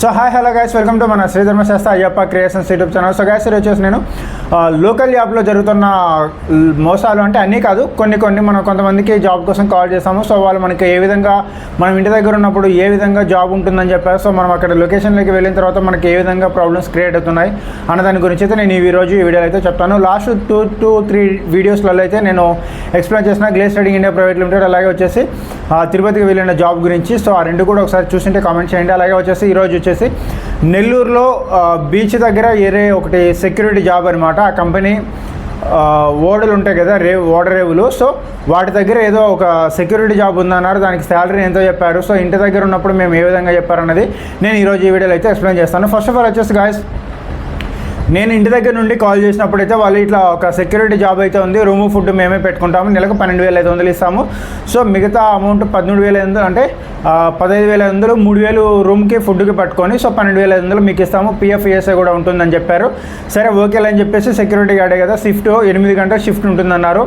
So hi hello guys welcome to మన Sridharma Shastra Ayyappa Creations YouTube channel so guys ఈరోజు వచ్చేసి నేను local యాప్లో జరుగుతున్న మోసాలు అంటే అన్నీ కాదు. కొన్ని కొన్ని మనం కొంతమందికి జాబ్ కోసం కాల్ చేస్తాము. సో వాళ్ళు మనకి ఏ విధంగా మనం ఇంటి దగ్గర ఉన్నప్పుడు ఏ విధంగా జాబ్ ఉంటుందని చెప్పారు. సో మనం అక్కడ లొకేషన్లోకి వెళ్ళిన తర్వాత మనకి ఏ విధంగా ప్రాబ్లమ్స్ క్రియేట్ అవుతున్నాయి అన్న దాని గురించి అయితే నేను ఈ రోజు ఈ వీడియోలో అయితే చెప్తాను. లాస్ట్ టూ టూ త్రీ వీడియోస్లలో అయితే నేను ఎక్స్ప్లెయిన్ చేసిన Glace Trading India Private Limited అలాగే వచ్చేసి తిరుపతికి వెళ్ళిన జాబ్ గురించి. సో ఆ రెండు కూడా ఒకసారి చూసింటే కామెంట్ చేయండి. అలాగే వచ్చేసి ఈరోజు వచ్చేసి నెల్లూరులో బీచ్ దగ్గర ఏరే ఒకటి సెక్యూరిటీ జాబ్ అనమాట ఆ కంపెనీ ఓడలు ఉంటాయి కదా రేవు ఓడరేవులు సో వాటి దగ్గర ఏదో ఒక సెక్యూరిటీ జాబ్ ఉందన్నారు. దానికి శాలరీ ఎంతో చెప్పారు. సో ఇంటి దగ్గర ఉన్నప్పుడు మేము ఏ విధంగా చెప్పారన్నది నేను ఈరోజు ఈ వీడియోలో అయితే ఎక్స్ప్లెయిన్ చేస్తాను. ఫస్ట్ ఆఫ్ ఆల్ వచ్చేసి గాయస్ నేను ఇంటి దగ్గర నుండి కాల్ చేసినప్పుడు అయితే వాళ్ళు ఇట్లా ఒక సెక్యూరిటీ జాబ్ అయితే ఉంది రూమ్ ఫుడ్ మేమే పెట్టుకుంటాము నెలకు పన్నెండు వేల ఐదు వందలు ఇస్తాము. సో మిగతా అమౌంట్ పదమూడు వేల ఐదు వందలు అంటే పదహైదు వేల ఐదు వందలు మూడు వేలు రూమ్కి ఫుడ్కి పట్టుకొని సో పన్నెండు వేల ఐదు వందలు మీకు ఇస్తాము. పిఎఫ్ ఈఎస్ఐ కూడా ఉంటుందని చెప్పారు. సరే ఓకేలే అని చెప్పేసి సెక్యూరిటీ గార్డే కదా షిఫ్ట్ ఎనిమిది గంటల షిఫ్ట్ ఉంటుందన్నారు.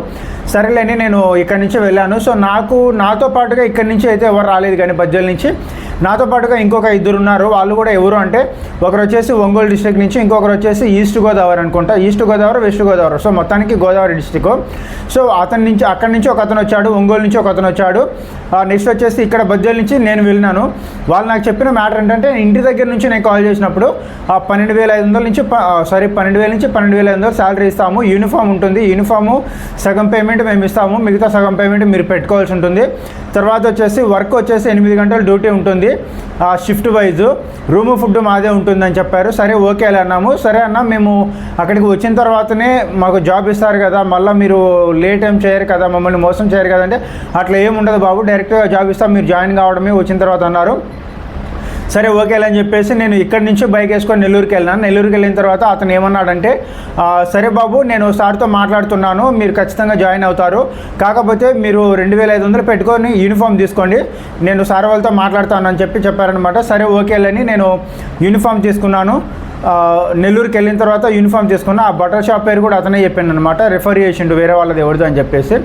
సరేలేని నేను ఇక్కడి నుంచి వెళ్ళాను. సో నాకు నాతో పాటుగా ఇక్కడి నుంచి అయితే ఎవరు రాలేదు కానీ బజ్జల నుంచి. నాతో పాటుగా ఇంకొక ఇద్దరు ఉన్నారు. వాళ్ళు కూడా ఎవరు అంటే ఒకరు వచ్చేసి ఒంగోలు డిస్ట్రిక్ట్ నుంచి ఇంకొకరు వచ్చేసి ఈస్ట్ గోదావరి అనుకుంటా. East Godavari west Godavari so మొత్తానికి గోదావరి డిస్టిక్ సో అతని నుంచి అక్కడి నుంచి ఒక అతను వచ్చాడు ఒంగోలు నుంచి ఒక అతను వచ్చాడు. నెక్స్ట్ వచ్చేసి ఇక్కడ బజ్జల నుంచి నేను వెళ్ళినాను. వాళ్ళు నాకు చెప్పిన మ్యాటర్ ఏంటంటే ఇంటి దగ్గర నుంచి నేను కాల్ చేసినప్పుడు ఆ పన్నెండు వేల ఐదు వందల నుంచి సారీ పన్నెండు వేల నుంచి పన్నెండు వేల ఐదు వందలు శాలరీ ఇస్తాము. యూనిఫామ్ ఉంటుంది. యూనిఫాము సగం పేమెంట్ మేము ఇస్తాము. మిగతా సగం పేమెంట్ మీరు పెట్టుకోవాల్సి ఉంటుంది. తర్వాత వచ్చేసి వర్క్ వచ్చేసి ఎనిమిది గంటల డ్యూటీ ఉంటుంది. ఆ షిఫ్ట్ వైజ్ రూమ్ ఫుడ్ మాదే ఉంటుందని చెప్పారు. సరే ఓకే అలా అన్నాము. సరే అన్న మేము అక్కడికి వచ్చిన తర్వాతనే మాకు జాబ్ ఇస్తారు కదా మళ్ళీ మీరు లేట్ ఏం చేయరు కదా మమ్మల్ని మోసం చేయరు కదా అంటే అట్లా ఏం ఉండదు బాబు. డైరెక్ట్గా జాబ్ ఇస్తాం మీరు జాయిన్ కావడమే వచ్చిన తర్వాత అన్నారు. సరే ఓకే అని చెప్పేసి నేను ఇక్కడి నుంచి బైక్ వేసుకొని నెల్లూరుకి వెళ్ళాను నెల్లూరుకి వెళ్ళిన తర్వాత అతను ఏమన్నాడంటే సరే బాబు నేను సార్తో మాట్లాడుతున్నాను మీరు ఖచ్చితంగా జాయిన్ అవుతారు. కాకపోతే మీరు రెండు వేల ఐదు వందలు పెట్టుకొని యూనిఫామ్ తీసుకోండి. నేను సార్ వాళ్ళతో మాట్లాడతాను అని చెప్పి చెప్పారనమాట సరే ఓకే అని నేను యూనిఫామ్ తీసుకున్నాను. నెల్లూరుకి వెళ్ళిన తర్వాత యూనిఫామ్ తీసుకున్నా ఆ బటర్ షాప్ పేరు కూడా అతనే చెప్పాను అనమాట రిఫర్ చేసిండు వేరే వాళ్ళది ఎవరిదో అని చెప్పేసి.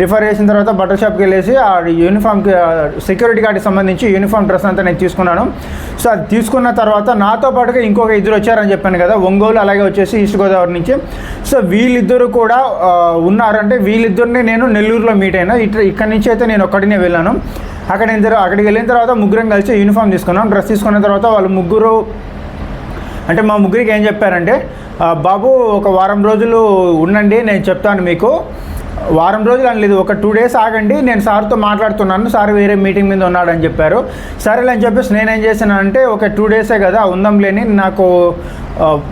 రిఫర్ చేసిన తర్వాత బటర్ షాప్కి వెళ్ళేసి ఆ యూనిఫామ్కి సెక్యూరిటీ గార్డ్కి సంబంధించి యూనిఫామ్ డ్రెస్ అంతా నేను తీసుకున్నాను. సో అది తీసుకున్న తర్వాత నాతో పాటుగా ఇంకొక ఇద్దరు వచ్చారని చెప్పాను కదా ఒంగోలు అలాగే వచ్చేసి ఈస్ట్ గోదావరి నుంచి. సో వీళ్ళిద్దరు కూడా ఉన్నారంటే ఉన్నారు అంటే వీళ్ళిద్దరిని నేను నెల్లూరులో మీట్ అయినా ఇట్లా ఇక్కడి నుంచి అయితే నేను ఒక్కడినే వెళ్ళాను. అక్కడ ఇద్దరు అక్కడికి వెళ్ళిన తర్వాత ముగ్గురం కలిసి యూనిఫామ్ తీసుకున్నాం. డ్రెస్ తీసుకున్న తర్వాత వాళ్ళు ముగ్గురు అంటే మా ముగ్గురికి ఏం చెప్పారంటే బాబు ఒక వారం రోజులు ఉండండి నేను చెప్తాను మీకు. వారం రోజులు అనలేదు ఒక టూ డేస్ ఆగండి నేను సార్తో మాట్లాడుతున్నాను సార్ వేరే మీటింగ్ మీద ఉన్నాడని చెప్పారు. సరేలే అని చెప్పేసి నేనేం చేశానంటే ఒక టూ డేసే కదా ఉందాం లేని నాకు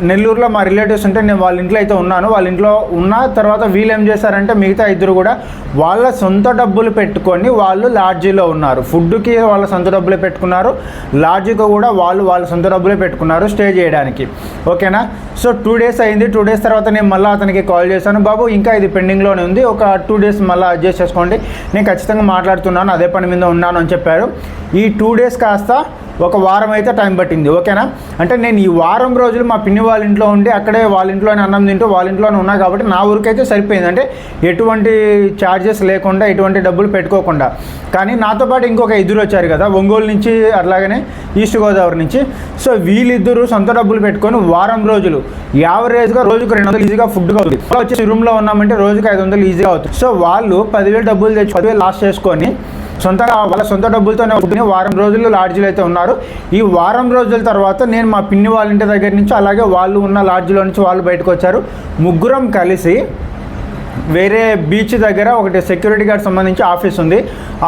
నెల్లూరులో మా రిలేటివ్స్ ఉంటే నేను వాళ్ళ ఇంట్లో అయితే ఉన్నాను. వాళ్ళ ఇంట్లో ఉన్న తర్వాత వీళ్ళు ఏం చేశారంటే మిగతా ఇద్దరు కూడా వాళ్ళ సొంత డబ్బులు పెట్టుకొని వాళ్ళు లాడ్జీలో ఉన్నారు. ఫుడ్కి వాళ్ళ సొంత డబ్బులే పెట్టుకున్నారు. లాడ్జీకి కూడా వాళ్ళు వాళ్ళ సొంత డబ్బులే పెట్టుకున్నారు స్టే చేయడానికి. ఓకేనా? సో టూ డేస్ అయింది. టూ డేస్ తర్వాత నేను మళ్ళీ అతనికి కాల్ చేశాను. బాబు ఇంకా ఇది పెండింగ్లోనే ఉంది. ఒక టూ డేస్ మళ్ళీ అడ్జస్ట్ చేసుకోండి. నేను ఖచ్చితంగా మాట్లాడుతున్నాను. అదే పని మీద ఉన్నాను అని చెప్పారు ఈ టూ డేస్ కాస్త ఒక వారం అయితే టైం పట్టింది ఓకేనా? అంటే నేను ఈ వారం రోజులు మా పిన్ని వాళ్ళ ఇంట్లో ఉండి అక్కడే వాళ్ళ ఇంట్లోనే అన్నం తింటూ వాళ్ళ ఇంట్లోనే ఉన్నా కాబట్టి నా ఊరికైతే సరిపోయింది. అంటే ఎటువంటి ఛార్జెస్ లేకుండా ఎటువంటి డబ్బులు పెట్టుకోకుండా. కానీ నాతో పాటు ఇంకొక ఇద్దరు వచ్చారు కదా ఒంగోలు నుంచి అట్లాగనే ఈస్ట్ గోదావరి నుంచి. సో వీళ్ళిద్దరూ సొంత డబ్బులు పెట్టుకొని వారం రోజులు యావరేజ్గా రోజుకు రెండు వందలు ఈజీగా ఫుడ్గా అవుతుంది. వచ్చేసి రూమ్లో ఉన్నామంటే రోజుకి ఐదు వందలు ఈజీగా అవుతుంది. సో వాళ్ళు పదివేలు డబ్బులు తెచ్చి పదివేలు లాస్ట్ చేసుకొని సొంతగా వాళ్ళ సొంత డబ్బులతోనే ఫుడ్ని వారం రోజులు లాడ్జీలు అయితే ఉన్నారు. ఈ వారం రోజుల తర్వాత నేను మా పిన్ని వాళ్ళ ఇంటి దగ్గర నుంచి అలాగే వాళ్ళు ఉన్న లాడ్జీలో నుంచి వాళ్ళు బయటకు వచ్చారు. ముగ్గురం కలిసి వేరే బీచ్ దగ్గర ఒకటి సెక్యూరిటీ గార్డ్ సంబంధించి ఆఫీస్ ఉంది.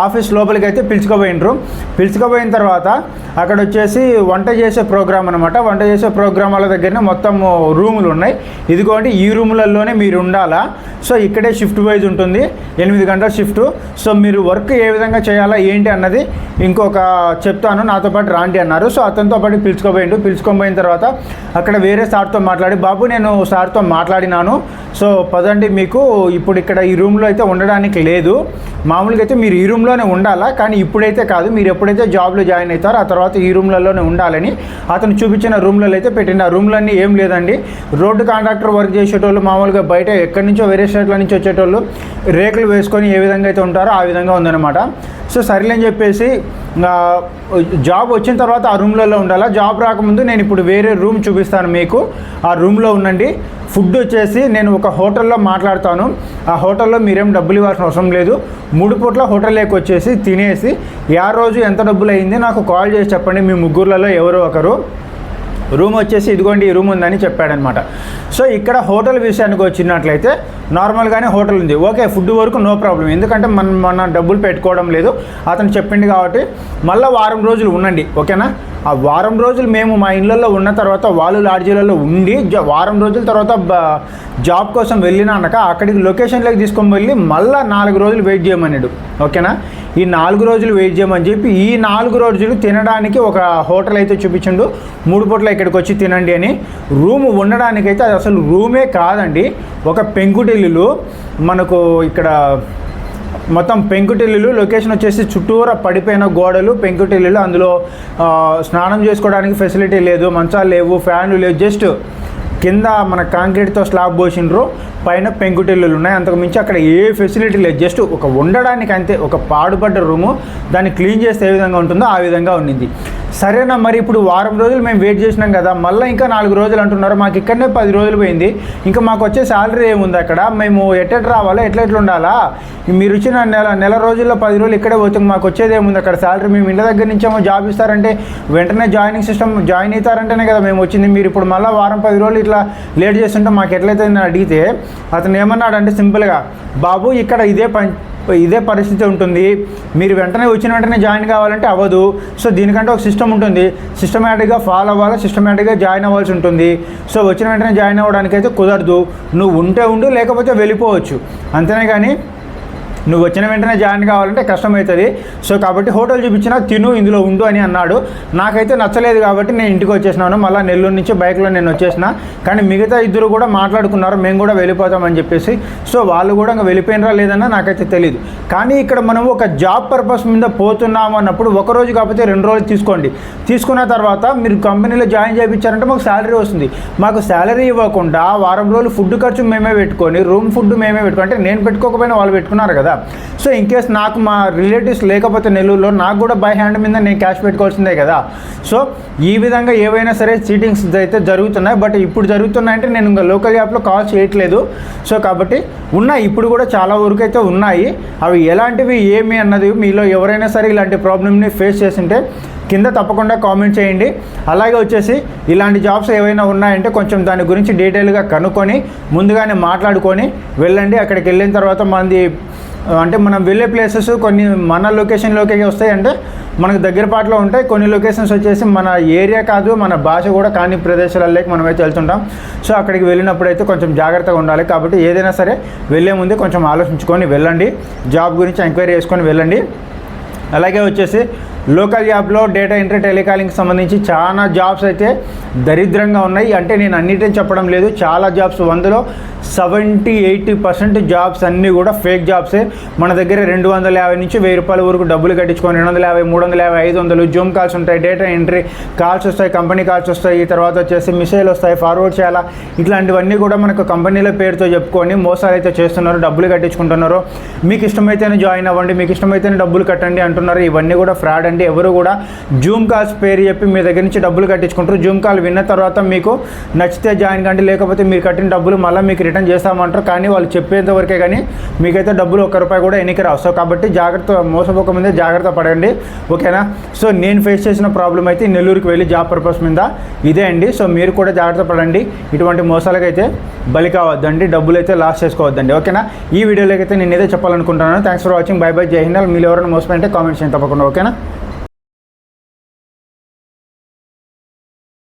ఆఫీస్ లోపలికి అయితే పిలుచుకుపోయినరు పిలుచుకుపోయిన తర్వాత అక్కడ వచ్చేసి వంట చేసే ప్రోగ్రామ్ అనమాట వంట చేసే ప్రోగ్రామాల దగ్గరనే మొత్తం రూములు ఉన్నాయి. ఇదిగోండి ఈ రూములలోనే మీరు ఉండాలా సో ఇక్కడే షిఫ్ట్ వైజ్ ఉంటుంది. ఎనిమిది గంటల షిఫ్ట్. సో మీరు వర్క్ ఏ విధంగా చేయాలా ఏంటి అన్నది ఇంకొక చెప్తాను. నాతో పాటు రాండి అన్నారు. సో అతనితో పాటు పిలుచుకోపోయిండు పిలుచుకొనిపోయిన తర్వాత అక్కడ వేరే సార్తో మాట్లాడి బాబు నేను సార్తో మాట్లాడినాను. సో పదండి మీకు. ఇప్పుడు ఇక్కడ ఈ రూమ్లో అయితే ఉండడానికి లేదు. మామూలుగా అయితే మీరు ఈ రూమ్లోనే ఉండాలా? కానీ ఇప్పుడైతే కాదు. మీరు ఎప్పుడైతే జాబ్లో జాయిన్ అవుతారో ఆ తర్వాత ఈ రూమ్లలోనే ఉండాలని అతను చూపించిన రూమ్లలో అయితే పెట్టింది ఆ రూమ్లన్నీ ఏం లేదండి. రోడ్డు కాంట్రాక్టర్ వర్క్ చేసేటోళ్ళు మామూలుగా బయట ఎక్కడి నుంచో వేరే స్టేట్ల నుంచి వచ్చేటోళ్ళు రేకులు వేసుకొని ఏ విధంగా అయితే ఉంటారో ఆ విధంగా ఉందన్నమాట. సో సరేలేని చెప్పేసి జాబ్ వచ్చిన తర్వాత ఆ రూమ్లలో ఉండాలా? జాబ్ రాకముందు నేను ఇప్పుడు వేరే రూమ్ చూపిస్తాను మీకు. ఆ రూమ్లో ఉండండి. ఫుడ్ వచ్చేసి నేను ఒక హోటల్లో మాట్లాడతాను. ఆ హోటల్లో మీరేం డబ్బులు ఇవ్వాల్సిన అవసరం లేదు. మూడు పూట్ల హోటల్లోకి వచ్చేసి తినేసి యా రోజు ఎంత డబ్బులు అయింది నాకు కాల్ చేసి చెప్పండి. మీ ముగ్గురులలో ఎవరో ఒకరు. రూమ్ వచ్చేసి ఇదిగోండి ఈ రూమ్ ఉందని చెప్పాడనమాట. సో ఇక్కడ హోటల్ విషయానికి వచ్చినట్లయితే నార్మల్గానే హోటల్ ఉంది. ఓకే ఫుడ్ వరకు నో ప్రాబ్లం. ఎందుకంటే మనం మన డబ్బులు పెట్టుకోవడం లేదు. అతను చెప్పింది కాబట్టి మళ్ళీ వారం రోజులు ఉండండి. ఓకేనా? ఆ వారం రోజులు మేము మా ఇళ్ళల్లో ఉన్న తర్వాత వాళ్ళు లాడ్జీలలో ఉండి వారం రోజుల తర్వాత బ- జాబ్ కోసం వెళ్ళినాక అక్కడికి లొకేషన్లోకి తీసుకొని వెళ్ళి మళ్ళీ నాలుగు రోజులు వెయిట్ చేయమన్నాడు. ఓకేనా? ఈ నాలుగు రోజులు వెయిట్ చేయమని చెప్పి ఈ నాలుగు రోజులు తినడానికి ఒక హోటల్ అయితే చూపించిండు. మూడు పూట్ల ఇక్కడికి వచ్చి తినండి అని. రూమ్ ఉండడానికైతే అది అసలు రూమే కాదండి. ఒక పెంకుటిల్లు మనకు ఇక్కడ మొత్తం పెంకుటిల్లులు లొకేషన్ వచ్చేసి చుట్టూరా పడిపోయిన గోడలు పెంకుటిల్లులు. అందులో స్నానం చేసుకోవడానికి ఫెసిలిటీ లేదు మంచాలు లేవు ఫ్యాన్లు లేవు. జస్ట్ కింద మన కాంక్రీట్తో స్లాబ్ పోసిండ్రు పైన పెంకుటిల్లులు ఉన్నాయి. అంతకు మించి అక్కడ ఏ ఫెసిలిటీ లేదు. జస్ట్ ఒక ఉండడానికి అంతే ఒక పాడుపడ్డ రూము. దాన్ని క్లీన్ చేస్తే ఏ విధంగా ఉంటుందో ఆ విధంగా ఉండింది. సరేనా మరి ఇప్పుడు వారం రోజులు మేము వెయిట్ చేసినాం కదా మళ్ళీ ఇంకా నాలుగు రోజులు అంటున్నారు మాకు ఇక్కడనే పది రోజులు పోయింది ఇంకా మాకు వచ్చే శాలరీ ఏముంది అక్కడ? మేము ఎట్టెట్ రావాలా ఎట్లా ఎట్లా ఉండాలా? మీరు ఇచ్చిన నెల నెల రోజుల్లో పది రోజులు ఇక్కడే పోతే మాకు వచ్చేది ఏముంది అక్కడ? శాలరీ మేము ఇంటి దగ్గర నుంచేమో జాబ్ ఇస్తారంటే వెంటనే జాయినింగ్ సిస్టమ్ జాయిన్ అవుతారంటేనే కదా మేము వచ్చింది. మీరు ఇప్పుడు మళ్ళీ వారం పది రోజులు ఇట్లా లేట్ చేస్తుంటే మాకు ఎట్లయితే అని అడిగితే అతను ఏమన్నాడంటే సింపుల్గా బాబు ఇక్కడ ఇదే పని ఇదే పరిస్థితి ఉంటుంది. మీరు వెంటనే వచ్చిన వెంటనే జాయిన్ కావాలంటే అవ్వదు. సో దీనికంటే ఒక సిస్టమ్ ఉంటుంది. సిస్టమేటిక్గా ఫాలో అవ్వాలి సిస్టమేటిక్గా జాయిన్ అవ్వాల్సి ఉంటుంది. సో వచ్చిన వెంటనే జాయిన్ అవ్వడానికి అయితే కుదరదు. నువ్వు ఉంటే ఉండు లేకపోతే వెళ్ళిపోవచ్చు. అంతేనే కానీ నువ్వు వచ్చిన వెంటనే జాయిన్ కావాలంటే కష్టమవుతుంది. సో కాబట్టి హోటల్ చూపించినా తిను ఇందులో ఉండు అని అన్నాడు. నాకైతే నచ్చలేదు కాబట్టి నేను ఇంటికి వచ్చేసినాను. మళ్ళీ నెల్లూరు నుంచి బైక్లో నేను వచ్చేసిన. కానీ మిగతా ఇద్దరు కూడా మాట్లాడుకున్నారు. మేము కూడా వెళ్ళిపోతామని చెప్పేసి. సో వాళ్ళు కూడా ఇంకా వెళ్ళిపోయినరా లేదన్నా నాకైతే తెలియదు కానీ ఇక్కడ మనం ఒక జాబ్ పర్పస్ మీద పోతున్నాము అన్నప్పుడు ఒక రోజు కాకపోతే రెండు రోజులు తీసుకోండి. తీసుకున్న తర్వాత మీరు కంపెనీలో జాయిన్ చేయించారంటే మాకు శాలరీ వస్తుంది. మాకు శాలరీ ఇవ్వకుండా వారం రోజులు ఫుడ్ ఖర్చు మేమే పెట్టుకొని రూమ్ ఫుడ్ మేమే పెట్టుకో అంటే నేను పెట్టుకోకపోయినా వాళ్ళు పెట్టుకున్నారు కదా. సో ఇన్ కేస్ నాకు మా రిలేటివ్స్ లేకపోతే నెల్లూరులో నాకు కూడా బై హ్యాండ్ మీద నేను క్యాష్ పెట్టుకోవాల్సిందే కదా. సో ఈ విధంగా ఏవైనా సరే చీటింగ్స్ అయితే జరుగుతున్నాయి. బట్ ఇప్పుడు జరుగుతున్నాయంటే నేను ఇంకా లోకల్ యాప్లో కాల్ చేయట్లేదు. సో కాబట్టి ఉన్నాయి. ఇప్పుడు కూడా చాలా వరకు అయితే ఉన్నాయి. అవి ఎలాంటివి ఏమి అన్నది మీలో ఎవరైనా సరే ఇలాంటి ప్రాబ్లమ్ని ఫేస్ చేసింటే కింద తప్పకుండా కామెంట్ చేయండి. అలాగే వచ్చేసి ఇలాంటి జాబ్స్ ఏవైనా ఉన్నాయంటే కొంచెం దాని గురించి డీటెయిల్గా కనుక్కొని ముందుగానే మాట్లాడుకొని వెళ్ళండి. అక్కడికి వెళ్ళిన తర్వాత మనది అంటే మనం వెళ్ళే ప్లేసెస్ కొన్ని మన లొకేషన్లోకి వస్తాయి. అంటే మనకు దగ్గరపాట్లో ఉంటాయి. కొన్ని లొకేషన్స్ వచ్చేసి మన ఏరియా కాదు మన భాష కూడా కాని ప్రదేశాలలోకి మనం అయితే వెళ్తుంటాం. సో అక్కడికి వెళ్ళినప్పుడు అయితే కొంచెం జాగ్రత్తగా ఉండాలి. కాబట్టి ఏదైనా సరే వెళ్ళే ముందే కొంచెం ఆలోచించుకొని వెళ్ళండి. జాబ్ గురించి ఎంక్వైరీ చేసుకొని వెళ్ళండి. అలాగే వచ్చేసి లోకల్ జాబ్లో డేటా ఎంట్రీ టెలికాలింగ్కి సంబంధించి చాలా జాబ్స్ అయితే దరిద్రంగా ఉన్నాయి. అంటే నేను అన్నిటిని చెప్పడం లేదు. చాలా జాబ్స్ వందలో సెవెంటీ ఎయిటీ పర్సెంట్ జాబ్స్ అన్నీ కూడా ఫేక్ జాబ్సే. మన దగ్గర రెండు వందల యాభై నుంచి వెయ్యి రూపాయల వరకు డబ్బులు కట్టించుకొని రెండు వందల యాభై మూడు వందల యాభై ఐదు వందలు జూమ్ కాల్స్ ఉంటాయి. డేటా ఎంట్రీ కాల్స్ వస్తాయి కంపెనీ కాల్స్ వస్తాయి. తర్వాత వచ్చేసి మిసైల్ వస్తాయి ఫార్వర్డ్ చేయాలా? ఇట్లాంటివన్నీ కూడా మనకు కంపెనీల పేరుతో చెప్పుకొని మోసాలు అయితే చేస్తున్నారు డబ్బులు కట్టించుకుంటున్నారు. మీకు ఇష్టమైతేనే జాయిన్ అవ్వండి మీకు ఇష్టమైతేనే డబ్బులు కట్టండి అంటున్నారు. ఇవన్నీ కూడా ఫ్రాడ్ అండి. ఎవరు కూడా జూమ్ కాల్స్ పేరు చెప్పి మీ దగ్గర నుంచి డబ్బులు కట్టించుకుంటారు. జూమ్ కాల్ విన్న తర్వాత మీకు నచ్చితే జాయిన్ కండి లేకపోతే మీరు కట్టిన డబ్బులు మళ్ళీ మీకు రిటర్న్ చేస్తామంటారు. కానీ వాళ్ళు చెప్పేంత వరకే కానీ మీకైతే డబ్బులు ఒక్క రూపాయి కూడా ఎన్నిక రావు. సో కాబట్టి జాగ్రత్త మోసపోక ముందే జాగ్రత్త పడండి. ఓకేనా? సో నేను ఫేస్ చేసిన ప్రాబ్లం అయితే నెల్లూరుకి వెళ్ళి జాబ్ పర్పస్ మీద ఇదే అండి. సో మీరు కూడా జాగ్రత్త పడండి. ఇటువంటి మోసాలకైతే బలి కావద్దండి. డబ్బులు అయితే లాస్ చేసుకోవద్దండి. ఓకేనా? ఈ వీడియోలోకి అయితే నేను ఏదో చెప్పాలనుకుంటున్నాను. Thanks for watching bye bye Jai Hind. మీరు ఎవరైనా మోసపోయింటే కామెంట్ చేయండి తప్పకుండా. ఓకేనా?